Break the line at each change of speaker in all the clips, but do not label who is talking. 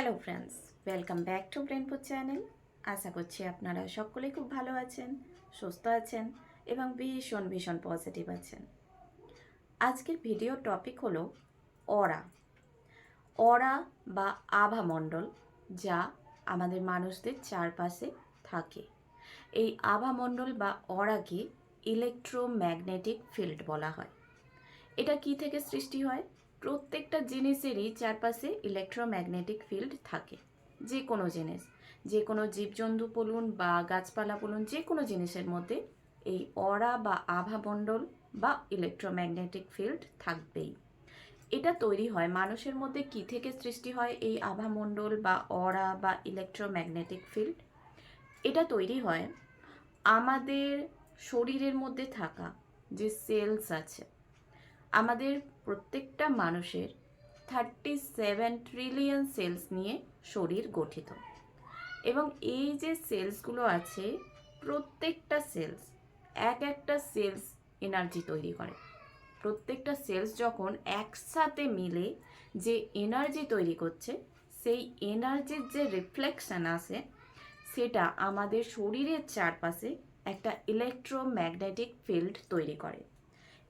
Hello friends welcome back to Brainpur channel আশা করছি আপনারা সকলেই খুব ভালো আছেন, সুস্থ আছেন এবং ভীষণ ভীষণ পজিটিভ আছেন। আজকের ভিডিও টপিক হলো অরা। অরা বা আভামণ্ডল যা আমাদের মানুষদের চারপাশে থাকে। এই আভামণ্ডল বা অরাকে ইলেকট্রোম্যাগনেটিক ফিল্ড বলা হয়। এটা কি থেকে সৃষ্টি হয়? প্রত্যেকটা জিনিসেরই চারপাশে ইলেকট্রোম্যাগনেটিক ফিল্ড থাকে। যে কোনো জিনিস যে কোনো জীবজন্তু বলুন বা গাছপালা বলুন যে কোনো জিনিসের মধ্যে এই অরা বা আভামণ্ডল বা ইলেকট্রোম্যাগনেটিক ফিল্ড থাকবেই। এটা তৈরি হয় মানুষের মধ্যে কি থেকে সৃষ্টি হয় এই আভামণ্ডল বা অরা বা ইলেকট্রোম্যাগনেটিক ফিল্ড এটা তৈরি হয় আমাদের শরীরের মধ্যে থাকা যে সেলস আছে। আমাদের প্রত্যেকটা মানুষের থার্টি সেভেন ট্রিলিয়ন সেলস নিয়ে শরীর গঠিত। এবং এই যে সেলসগুলো আছে, প্রত্যেকটা সেলস এক একটা সেলস এনার্জি তৈরি করে। প্রত্যেকটা সেলস যখন একসাথে মিলে যে এনার্জি তৈরি করছে, সেই এনার্জির যে রিফ্লেকশন আসে সেটা আমাদের শরীরের চারপাশে একটা ইলেকট্রোম্যাগনেটিক ফিল্ড তৈরি করে।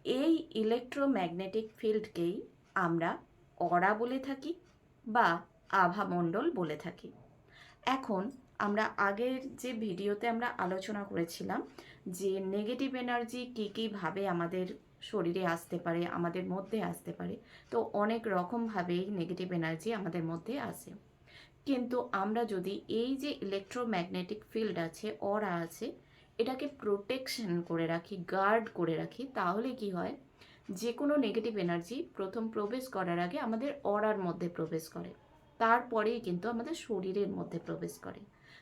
এই ইলেকট্রোম্যাগনেটিক ফিল্ডকেই আমরা অরা বলে থাকি বা আভামণ্ডল বলে থাকি। এখন আমরা আগের যে ভিডিওতে আমরা আলোচনা করেছিলাম যে নেগেটিভ এনার্জি কী কীভাবে আমাদের শরীরে আসতে পারে, আমাদের মধ্যে আসতে পারে, তো অনেক রকমভাবেই নেগেটিভ এনার্জি আমাদের মধ্যে আসে। কিন্তু আমরা যদি এই যে ইলেকট্রোম্যাগনেটিক ফিল্ড আছে, অরা আছে এটাকে প্রোটেকশন করে রাখি গার্ড করে রাখি, তাহলে কি হয়? যে কোনো নেগেটিভ এনার্জি প্রথম প্রবেশ করার আগে আমাদের অরার মধ্যে প্রবেশ করে। তারপরেই কিন্তু আমাদের শরীরের মধ্যে প্রবেশ করে।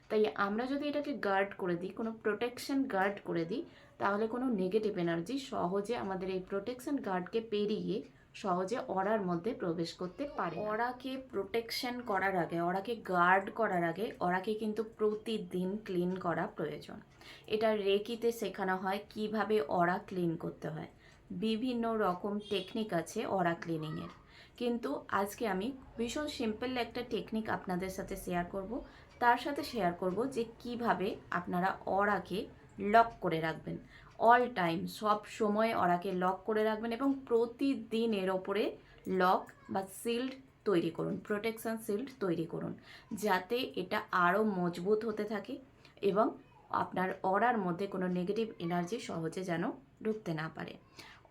তাই আমরা যদি এটাকে গার্ড করে দিই, কোনো প্রোটেকশন গার্ড করে দিই, তাহলে কোনো নেগেটিভ এনার্জি সহজে আমাদের এই প্রোটেকশন গার্ডকে পেরিয়ে সহজে অরার মধ্যে প্রবেশ করতে পারে অরাকে প্রোটেকশন করার আগে, অরাকে গার্ড করার আগে, অরাকে কিন্তু প্রতিদিন ক্লিন করা প্রয়োজন। এটা রেকিতে শেখানো হয় কীভাবে অরা ক্লিন করতে হয়। বিভিন্ন রকম টেকনিক আছে অরা ক্লিনিংয়ের কিন্তু আজকে আমি ভীষণ সিম্পল একটা টেকনিক আপনাদের সাথে শেয়ার করব। তার সাথে শেয়ার করব যে কীভাবে আপনারা অরাকে লক করে রাখবেন। অল টাইম সব সময় অরাকে লক করে রাখবেন এবং প্রতিদিন এর ওপরে লক বা সিল্ড তৈরি করুন প্রোটেকশন সিল্ড তৈরি করুন, যাতে এটা আরও মজবুত হতে থাকে এবং আপনার অরার মধ্যে কোনো নেগেটিভ এনার্জি সহজে যেন ঢুকতে না পারে।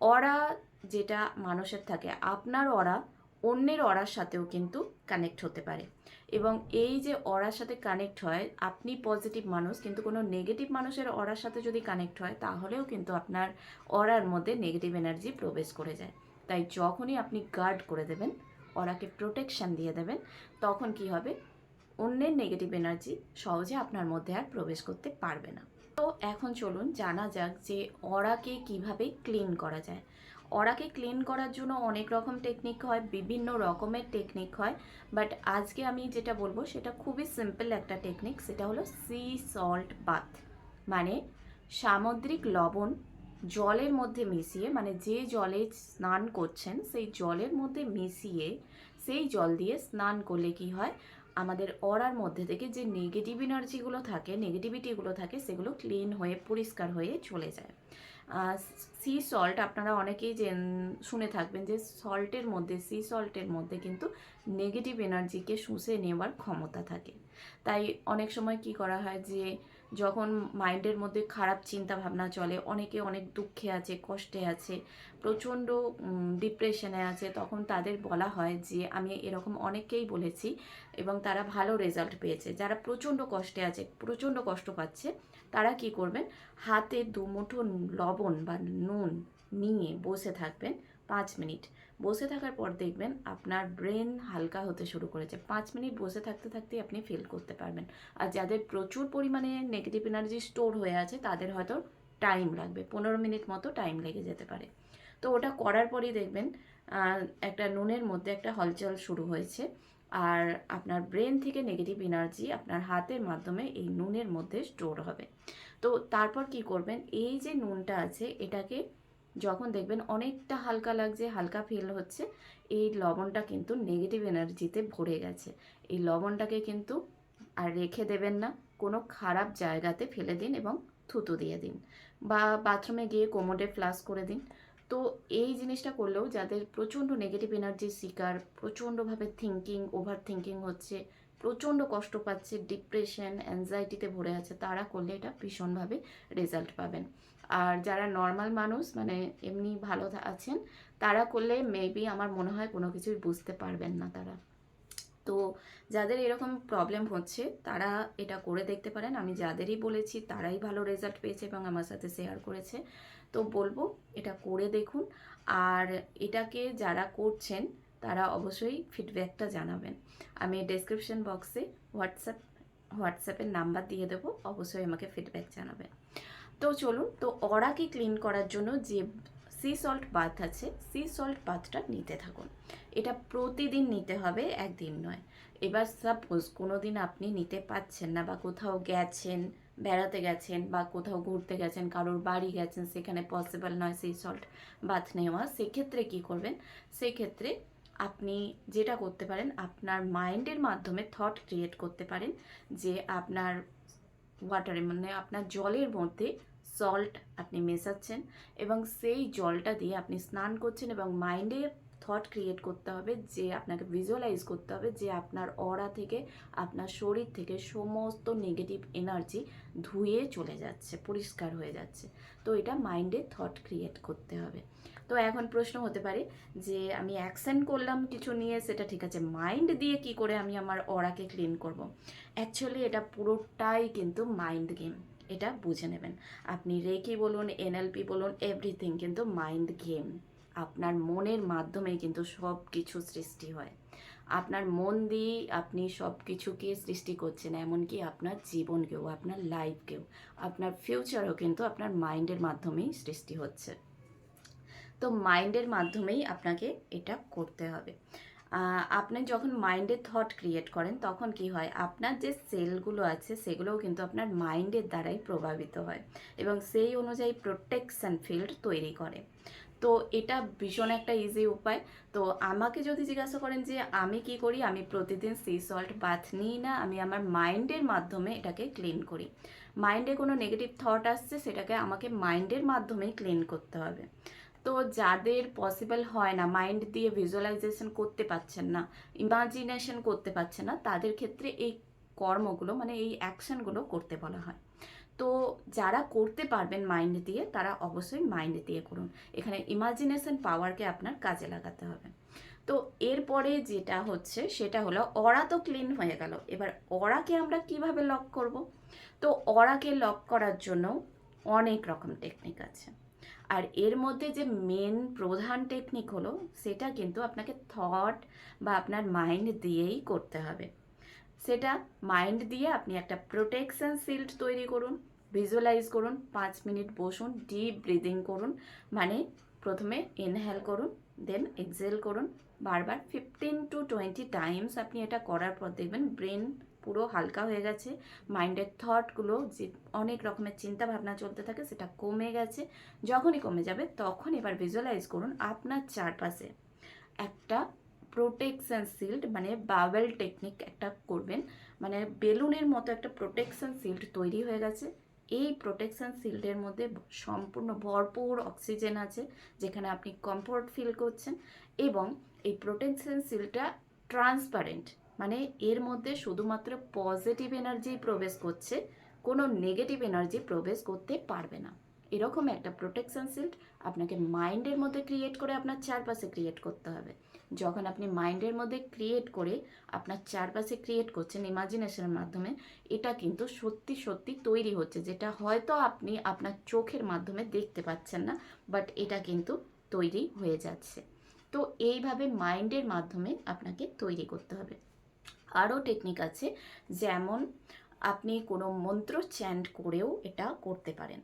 অরা যেটা মানুষের থাকে, আপনার অরা অন্যের অরার সাথেও কিন্তু কানেক্ট হতে পারে। এবং এই যে অরার সাথে কানেক্ট হয়, আপনি পজিটিভ মানুষ, কিন্তু কোনো নেগেটিভ মানুষের অরার সাথে যদি কানেক্ট হয়, তাহলেও কিন্তু আপনার অরার মধ্যে নেগেটিভ এনার্জি প্রবেশ করে যায়। তাই যখনই আপনি গার্ড করে দেবেন, অরাকে প্রোটেকশান দিয়ে দেবেন, তখন কি হবে? অন্যের নেগেটিভ এনার্জি সহজে আপনার মধ্যে আর প্রবেশ করতে পারবে না। তো এখন চলুন জানা যাক যে অরাকে কীভাবে ক্লিন করা যায়। অরাকে ক্লিন করার জন্য অনেক রকম টেকনিক হয়, বিভিন্ন রকমের টেকনিক হয় বাট আজকে আমি যেটা বলব সেটা খুবই সিম্পল একটা টেকনিক সেটা হলো সি সল্ট বাথ মানে সামুদ্রিক লবণ জলের মধ্যে মিশিয়ে মানে যে জলে স্নান করছেন, সেই জলের মধ্যে মিশিয়ে, সেই জল দিয়ে স্নান করলে কি হয়? আমাদের অরার মধ্যে থেকে যে নেগেটিভ এনার্জিগুলো থাকে নেগেটিভিটিগুলো থাকে, সেগুলো ক্লিন হয়ে, পরিষ্কার হয়ে চলে যায়। সি সল্ট আপনারা অনেকেই যে শুনে থাকবেন যে সল্টের মধ্যে সি সল্টের মধ্যে কিন্তু নেগেটিভ এনার্জিকে শুষে নেওয়ার ক্ষমতা থাকে। তাই অনেক সময় কি করা হয় যে যখন মাইন্ডের মধ্যে খারাপ চিন্তা ভাবনা চলে, অনেকে অনেক দুঃখে আছে, কষ্টে আছে, প্রচণ্ড ডিপ্রেশনে আছে, তখন তাদের বলা হয় যে, আমি এরকম অনেককেই বলেছি এবং তারা ভালো রেজাল্ট পেয়েছে। যারা প্রচণ্ড কষ্টে আছে, প্রচণ্ড কষ্ট পাচ্ছে, তারা কি করবেন? হাতে দু মুঠো লবণ বা নুন নিয়ে বসে থাকবেন পাঁচ মিনিট। বসে থাকার পর দেখবেন আপনার ব্রেন হালকা হতে শুরু করেছে। পাঁচ মিনিট বসে থাকতে থাকতেই আপনি ফিল করতে পারবেন। আর যাদের প্রচুর পরিমাণে নেগেটিভ এনার্জি স্টোর হয়ে আছে, তাদের হয়তো টাইম লাগবে। পনেরো মিনিট মতো টাইম লেগে যেতে পারে। তো ওটা করার পরেই দেখবেন একটা নুনের মধ্যে একটা হলচল শুরু হয়েছে। আর আপনার ব্রেন থেকে নেগেটিভ এনার্জি আপনার হাতের মাধ্যমে এই নুনের মধ্যে স্টোর হবে। তো তারপর কি করবেন? এই যে নুনটা আছে, এটাকে যখন দেখবেন অনেকটা হালকা লাগছে, হালকা ফিল হচ্ছে, এই লবণটা কিন্তু নেগেটিভ এনার্জিতে ভরে গেছে। এই লবণটাকে কিন্তু আর রেখে দেবেন না, কোনো খারাপ জায়গাতে ফেলে দিন এবং থুতু দিয়ে দিন বা বাথরুমে গিয়ে কোমোডে ফ্লাশ করে দিন। তো এই জিনিসটা করলেও যাদের প্রচণ্ড নেগেটিভ এনার্জির শিকার, প্রচণ্ডভাবে থিঙ্কিং ওভার থিঙ্কিং হচ্ছে প্রচণ্ড কষ্ট পাচ্ছে ডিপ্রেশন অ্যাংজাইটিতে ভরে আছে, তারা করলে এটা ভীষণভাবে রেজাল্ট পাবেন। আর যারা নর্মাল মানুষ মানে এমনি ভালো আছেন, তারা করলে মেবি আমার মনে হয় কোনো কিছুই বুঝতে পারবেন না তারা। তো যাদের এরকম প্রবলেম হচ্ছে, তারা এটা করে দেখতে পারেন। আমি যাদেরই বলেছি, তারাই ভালো রেজাল্ট পেয়েছে এবং আমার সাথে শেয়ার করেছে। তো বলব, এটা করে দেখুন। আর এটাকে যারা করছেন তারা অবশ্যই ফিডব্যাকটা জানাবেন। আমি ডেসক্রিপশন বক্সে হোয়াটসঅ্যাপ হোয়াটসঅ্যাপের নাম্বার দিয়ে দেবো, অবশ্যই আমাকে ফিডব্যাক জানাবেন। তো চলুন, তো অরাকে ক্লিন করার জন্য যে সি সল্ট বাথ আছে সি সল্ট বাথটা নিতে থাকুন। এটা প্রতিদিন নিতে হবে, একদিন নয়। এবার সাপোজ কোনো দিন আপনি নিতে পাচ্ছেন না বা কোথাও গেছেন, বেড়াতে গেছেন বা কোথাও ঘুরতে গেছেন, কারোর বাড়ি গেছেন, সেখানে পসিবল নয় সেই সল্ট বাথ নেওয়া, সেক্ষেত্রে কি করবেন? সেক্ষেত্রে আপনি যেটা করতে পারেন, আপনার মাইন্ডের মাধ্যমে থট ক্রিয়েট করতে পারেন যে আপনার ওয়াটারে মানে আপনার জলের মধ্যে সল্ট আপনি মেশাচ্ছেন এবং সেই জলটা দিয়ে আপনি স্নান করছেন এবং মাইন্ডে থট ক্রিয়েট করতে হবে যে আপনাকে ভিজুয়ালাইজ করতে হবে যে আপনার অরা থেকে, আপনার শরীর থেকে সমস্ত নেগেটিভ এনার্জি ধুয়ে চলে যাচ্ছে, পরিষ্কার হয়ে যাচ্ছে। তো এটা মাইন্ডে থট ক্রিয়েট করতে হবে। তো এখন প্রশ্ন হতে পারে যে আমি অ্যাকশন করলাম কিছু নিয়ে, সেটা ঠিক আছে, মাইন্ড দিয়ে কি করে আমি আমার অরাকে ক্লিন করব? অ্যাকচুয়ালি এটা পুরোটাই কিন্তু মাইন্ড গেম, এটা বুঝে নেবেন। আপনি রেকি বলুন, এনএলপি বলুন, এভরিথিং কিন্তু মাইন্ড গেম। আপনার মনের মাধ্যমেই কিন্তু সব কিছু সৃষ্টি হয়। আপনার মন দিয়ে আপনি সব কিছুকে সৃষ্টি করছেন, এমনকি আপনার জীবনকেও, আপনার লাইফকেও আপনার ফিউচারও কিন্তু আপনার মাইন্ডের মাধ্যমেই সৃষ্টি হচ্ছে। তো মাইন্ডের মাধ্যমেই আপনাকে এটা করতে হবে। আপনি যখন মাইন্ডে থট ক্রিয়েট করেন, তখন কি হয়? আপনার যে সেলগুলো আছে, সেগুলোও কিন্তু আপনার মাইন্ডের দ্বারাই প্রভাবিত হয় এবং সেই অনুযায়ী প্রোটেকশন ফিল্ড তৈরি করে। তো এটা ভীষণ একটা ইজি উপায়। তো আমাকে যদি জিজ্ঞাসা করেন যে, আমি কি করি? আমি প্রতিদিন সি সল্ট বাথ নিই না, আমি আমার মাইন্ডের মাধ্যমে এটাকে ক্লিন করি। মাইন্ডে কোনো নেগেটিভ থট আসছে, সেটাকে আমাকে মাইন্ডের মাধ্যমেই ক্লিন করতে হবে। তো যাদের পসিবল হয় না মাইন্ড দিয়ে ভিজুয়ালাইজেশন করতে পারছেন না ইমাজিনেশন করতে পারছেন না, তাদের ক্ষেত্রে এই কর্মগুলো মানে এই অ্যাকশনগুলো করতে বলা হয়। তো যারা করতে পারবেন মাইন্ড দিয়ে, তারা অবশ্যই মাইন্ড দিয়ে করুন। এখানে ইমাজিনেশন পাওয়ারকে আপনার কাজে লাগাতে হবে। তো এরপরে যেটা হচ্ছে, সেটা হলো অরা তো ক্লিন হয়ে গেল। এবার অরাকে আমরা কীভাবে লক করব? তো অরাকে লক করার জন্য অনেক রকম টেকনিক আছে। আর এর মধ্যে যে মেন প্রধান টেকনিক হলো, সেটা কিন্তু আপনাকে থট বা আপনার মাইন্ড দিয়েই করতে হবে। সেটা মাইন্ড দিয়ে আপনি একটা প্রোটেকশন শিল্ড তৈরি করুন ভিজুয়ালাইজ করুন, পাঁচ মিনিট বসুন ডিপ ব্রিদিং করুন মানে প্রথমে ইনহেল করুন দেন এক্সেল করুন। বারবার ফিফটিন টু টোয়েন্টি টাইমস আপনি এটা করার পর দেখবেন ব্রেন পুরো হালকা হয়ে গেছে। মাইন্ডের থটগুলো যে অনেক রকমের চিন্তা ভাবনা চলতে থাকে সেটা কমে গেছে। যখনই কমে যাবে তখন এবার ভিজুয়ালাইজ করুন আপনার চারপাশে। একটা প্রোটেকশন শিল্ড মানে বাবেল টেকনিক একটা করবেন। মানে বেলুনের মতো একটা প্রোটেকশন শিল্ড তৈরি হয়ে গেছে। এই প্রোটেকশন শিল্ডের মধ্যে সম্পূর্ণ ভরপুর অক্সিজেন আছে, যেখানে আপনি কমফোর্ট ফিল করছেন এবং এই প্রোটেকশন শিল্ডটা ট্রান্সপারেন্ট মানে এর মধ্যে শুধুমাত্র পজিটিভ এনার্জি প্রবেশ করছে, কোনো নেগেটিভ এনার্জি প্রবেশ করতে পারবে না। এরকম একটা প্রোটেকশন শিল্ড আপনাকে মাইন্ডের মধ্যে ক্রিয়েট করে আপনার চারপাশে ক্রিয়েট করতে হবে। যখন আপনি মাইন্ডের মধ্যে ক্রিয়েট করে আপনার চারপাশে ক্রিয়েট করছেন ইমাজিনেশনের মাধ্যমে, এটা কিন্তু সত্যি সত্যি তৈরি হচ্ছে। যেটা হয়তো আপনি আপনার চোখের মাধ্যমে দেখতে পাচ্ছেন না বাট এটা কিন্তু তৈরি হয়ে যাচ্ছে। তো এইভাবে মাইন্ডের মাধ্যমে আপনাকে তৈরি করতে হবে। আরও টেকনিক আছে যেমন আপনি কোনো মন্ত্র চ্যান্ট করেও এটা করতে পারেন।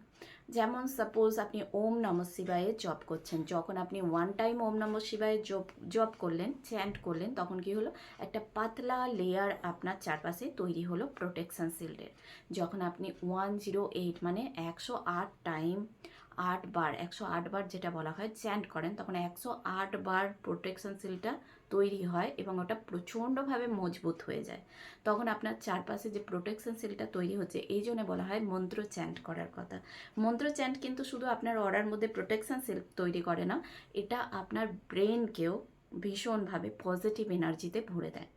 যেমন সাপোজ আপনি ওম নম শিবায়ে জপ করছেন, যখন আপনি ওয়ান টাইম ওম নম শিবায়ে জপ জপ করলেন চ্যান্ট করলেন, তখন কি হলো? একটা পাতলা লেয়ার আপনার চারপাশে তৈরি হলো প্রোটেকশন শিল্ডের যখন আপনি ওয়ান জিরো এইট মানে একশো আট টাইম আট বার একশো আট বার যেটা বলা হয় চ্যান্ট করেন, তখন একশো আট বার প্রোটেকশন সিলটা তৈরি হয় এবং ওটা প্রচণ্ডভাবে মজবুত হয়ে যায়। তখন আপনার চারপাশে যে প্রোটেকশন সিলটা তৈরি হচ্ছে, এই জন্য বলা হয় মন্ত্র চ্যান্ট করার কথা। মন্ত্র চ্যান্ট কিন্তু শুধু আপনার অর্ডার মধ্যে প্রোটেকশন সিল তৈরি করে না, এটা আপনার ব্রেনকেও ভীষণভাবে পজিটিভ এনার্জিতে ভরে দেয়।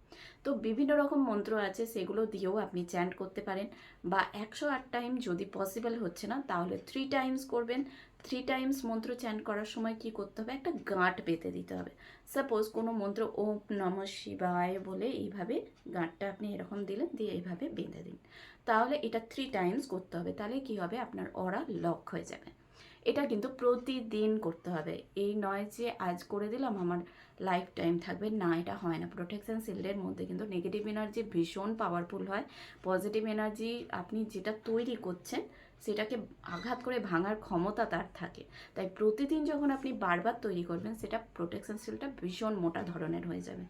তো বিভিন্ন রকম মন্ত্র আছে, সেগুলো দিয়েও আপনি চ্যান্ট করতে পারেন বা একশো আট টাইম যদি পসিবল হচ্ছে না, তাহলে থ্রি টাইমস করবেন। থ্রি টাইমস মন্ত্র চ্যান্ট করার সময় কি করতে হবে? একটা গাঁট পেতে দিতে হবে। সাপোজ কোনো মন্ত্র ওম নম শিবায় বলে এইভাবে গাঁটটা আপনি এরকম দিলেন, দিয়ে এইভাবে বেঁধে দিন তাহলে এটা থ্রি টাইমস করতে হবে, তাহলে কি হবে? আপনার অরা লক হয়ে যাবে। এটা কিন্তু প্রতিদিন করতে হবে। এই নয় যে আজ করে দিলাম, আমার লাইফ টাইম থাকবে। না, এটা হয় না। প্রোটেকশন শিল্ডের মধ্যে কিন্তু নেগেটিভ এনার্জি ভীষণ পাওয়ারফুল হয়। পজিটিভ এনার্জি আপনি যেটা তৈরি করছেন সেটাকে আঘাত করে ভাঙার ক্ষমতা তার থাকে। তাই প্রতিদিন যখন আপনি বারবার তৈরি করবেন, সেটা প্রোটেকশন শিলটা ভীষণ মোটা ধরনের হয়ে যাবে।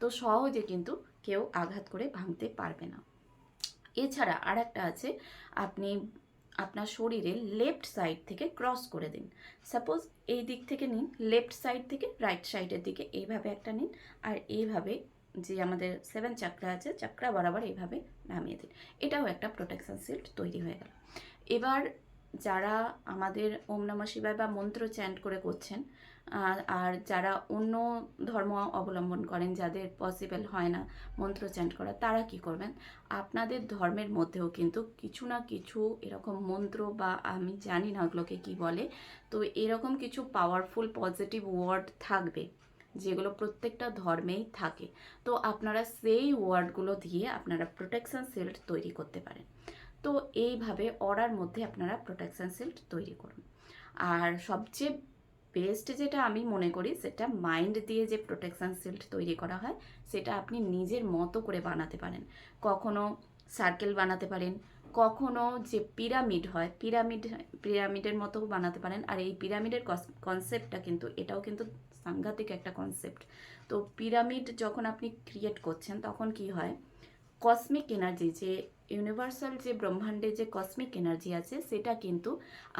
তো সহজে কিন্তু কেউ আঘাত করে ভাঙতে পারবে না। এছাড়া আর একটা আছে, আপনি আপনার শরীরে লেফট সাইড থেকে ক্রস করে দিন। সাপোজ এই দিক থেকে নিন লেফট সাইড থেকে রাইট সাইডের দিকে এইভাবে একটা নিন, আর এইভাবে যে আমাদের সেভেন চাকরা আছে চাকরা বরাবর এইভাবে নামিয়ে দিন। এটাও একটা প্রোটেকশন সিল্ড তৈরি হয়ে গেল। এবার যারা আমাদের ওম নমঃ শিবায় বা মন্ত্র চ্যান্ট করে করছেন আর- যারা অন্য ধর্ম অবলম্বন করেন যাদের পসিবল হয় না মন্ত্র চ্যান্ট করা, তারা কি করবেন? আপনাদের ধর্মের মধ্যেও কিন্তু কিছু না কিছু এরকম মন্ত্র বা আমি জানি না ওগুলোকে কী বলে, তো এরকম কিছু পাওয়ারফুল পজিটিভ ওয়ার্ড থাকবে, যেগুলো প্রত্যেকটা ধর্মেই থাকে। তো আপনারা সেই ওয়ার্ডগুলো দিয়ে আপনারা প্রোটেকশন সিল্ড তৈরি করতে পারেন। তো এইভাবে অর্ডার মধ্যে আপনারা প্রোটেকশন সিল্ড তৈরি করুন। আর সবচেয়ে বেস্ট যেটা আমি মনে করি, সেটা মাইন্ড দিয়ে যে প্রোটেকশন সিল্ড তৈরি করা হয়, সেটা আপনি নিজের মতো করে বানাতে পারেন। কখনো সার্কেল বানাতে পারেন, কখনো যে পিরামিড হয় পিরামিড পিরামিডের মতো বানাতে পারেন। আর এই পিরামিডের কনসেপ্টটা কিন্তু, এটাও কিন্তু সাংঘাতিক একটা কনসেপ্ট তো পিরামিড যখন আপনি ক্রিয়েট করছেন, তখন কি হয়? কসমিক এনার্জি যে ইউনিভার্সাল যে ব্রহ্মাণ্ডে যে কসমিক এনার্জি আছে, সেটা কিন্তু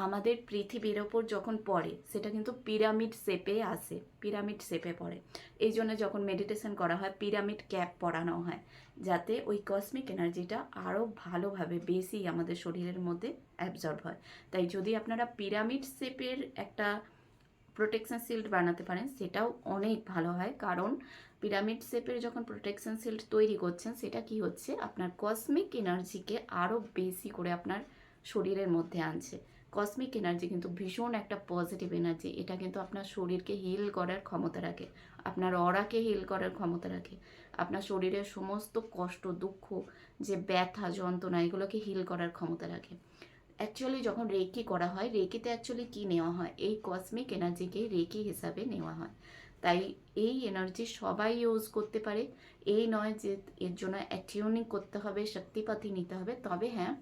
আমাদের পৃথিবীর ওপর যখন পড়ে, সেটা কিন্তু পিরামিড শেপে আসে পিরামিড শেপে পড়ে। এই জন্য যখন মেডিটেশন করা হয় পিরামিড ক্যাপ পরানো হয়, যাতে ওই কসমিক এনার্জিটা আরও ভালোভাবে বেশি আমাদের শরীরের মধ্যে অ্যাবজর্ব হয়। তাই যদি আপনারা পিরামিড শেপের একটা প্রোটেকশন শিল্ড বানাতে পারেন, সেটাও অনেক ভালো হয়। কারণ পিরামিড শেপের যখন প্রোটেকশন শিল্ড তৈরি করছেন, সেটা কি হচ্ছে? আপনার কসমিক এনার্জিকে আরও বেশি করে আপনার শরীরের মধ্যে আনছে। কসমিক এনার্জি কিন্তু ভীষণ একটা পজিটিভ এনার্জি এটা কিন্তু আপনার শরীরকে হিল করার ক্ষমতা রাখে, আপনার অরাকে হিল করার ক্ষমতা রাখে। আপনার শরীরের সমস্ত কষ্ট, দুঃখ, যে ব্যথা, যন্ত্রণা, এগুলোকে হিল করার ক্ষমতা রাখে। অ্যাকচুয়ালি যখন রেকি করা হয়, রেকিতে অ্যাকচুয়ালি কী নেওয়া হয়? এই কসমিক এনার্জিকে রেকি হিসাবে নেওয়া হয়। তাই এই এনার্জি সবাই ইউজ করতে পারে। এই নয় যে এর জন্য অ্যাটিউনিং করতে হবে, শক্তিপাতি নিতে হবে। তবে হ্যাঁ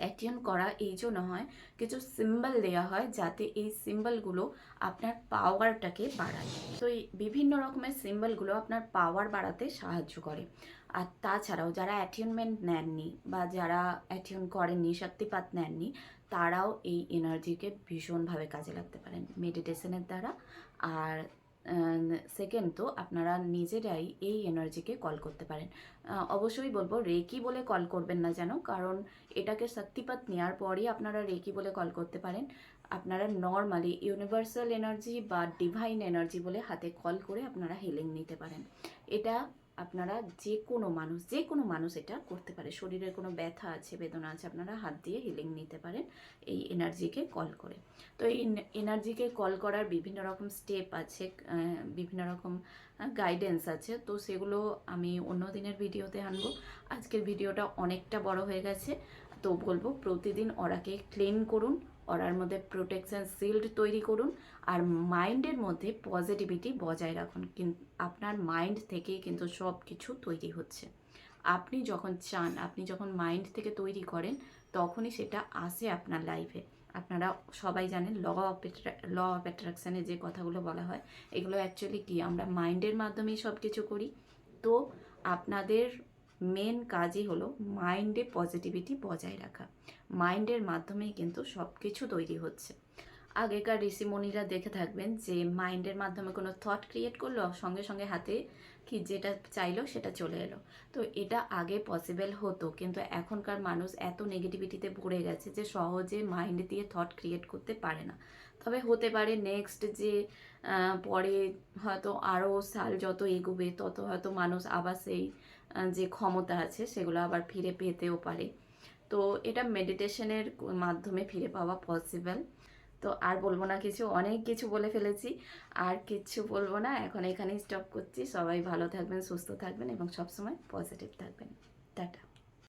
অ্যাটিউন করা এই জন্য হয়, কিছু সিম্বল দেওয়া হয় যাতে এই সিম্বলগুলো আপনার পাওয়ারটাকে বাড়ায়। তো এই বিভিন্ন রকমের সিম্বলগুলো আপনার পাওয়ার বাড়াতে সাহায্য করে। আর তাছাড়াও যারা অ্যাটিউনমেন্ট নেননি বা যারা অ্যাটিউন করেননি, শক্তিপাত নেননি, তারাও এই এনার্জিকে ভীষণভাবে কাজে লাগতে পারেন। মেডিটেশনের দ্বারা। আর সেকেন্ড তো, আপনারা নিজেরাই এই এনার্জিকে কল করতে পারেন। অবশ্যই বলব, রেকি বলে কল করবেন না যেন, কারণ এটাকে শক্তিপাত নেওয়ার পরই আপনারা রেকি বলে কল করতে পারেন। আপনারা নর্মালি ইউনিভার্সাল এনার্জি বা ডিভাইন এনার্জি বলে হাতে কল করে আপনারা হিলিং নিতে পারেন। এটা আপনারা যে কোনো মানুষ যে কোনো মানুষ এটা করতে পারে। শরীরের কোনো ব্যথা আছে, বেদনা আছে, আপনারা হাত দিয়ে হিলিং নিতে পারেন এই এনার্জিকে কল করে। তো এই এনার্জিকে কল করার বিভিন্ন রকম স্টেপ আছে বিভিন্ন রকম গাইডেন্স আছে। তো সেগুলো আমি অন্য দিনের ভিডিওতে আনব। আজকের ভিডিওটা অনেকটা বড় হয়ে গেছে। তো বলব প্রতিদিন ওরাকে ক্লিন করুন। ওরার মধ্যে প্রোটেকশন শিল্ড তৈরি করুন আর মাইন্ডের মধ্যে পজিটিভিটি বজায় রাখুন। আপনার মাইন্ড থেকেই কিন্তু সব কিছু তৈরি হচ্ছে। আপনি যখন চান, আপনি যখন মাইন্ড থেকে তৈরি করেন, তখনই সেটা আসে আপনার লাইফে আপনারা সবাই জানেন ল অফ ল অফ অ্যাট্রাকশানে যে কথাগুলো বলা হয়, এগুলো অ্যাকচুয়ালি কি? আমরা মাইন্ডের মাধ্যমেই সব কিছু করি। তো আপনাদের মেন কাজই হলো মাইন্ডে পজিটিভিটি বজায় রাখা। মাইন্ডের মাধ্যমেই কিন্তু সব কিছু তৈরি হচ্ছে। আগেকার ঋষিমণিরা দেখে থাকবেন যে মাইন্ডের মাধ্যমে কোনো থট ক্রিয়েট করল, সঙ্গে সঙ্গে হাতে কি যেটা চাইলো সেটা চলে এলো। তো এটা আগে পসিবল হতো, কিন্তু এখনকার মানুষ এত নেগেটিভিটিতে ভরে গেছে যে সহজে মাইন্ড দিয়ে থট ক্রিয়েট করতে পারে না। তবে হতে পারে নেক্সট যে পরে হয়তো আরও সাল যত এগোবে, তত হয়তো মানুষ আবার সেই যে ক্ষমতা আছে সেগুলো আবার ফিরে পেতেও পারে। তো এটা মেডিটেশনের মাধ্যমে ফিরে পাওয়া পসিবল তো আর বলব না, কিছু, অনেক কিছু বলে ফেলেছি। আর কিছু বলব না, এখন এখানেই স্টপ করছি। সবাই ভালো থাকবেন, সুস্থ থাকবেন এবং সবসময় পজিটিভ থাকবেন। টাটা।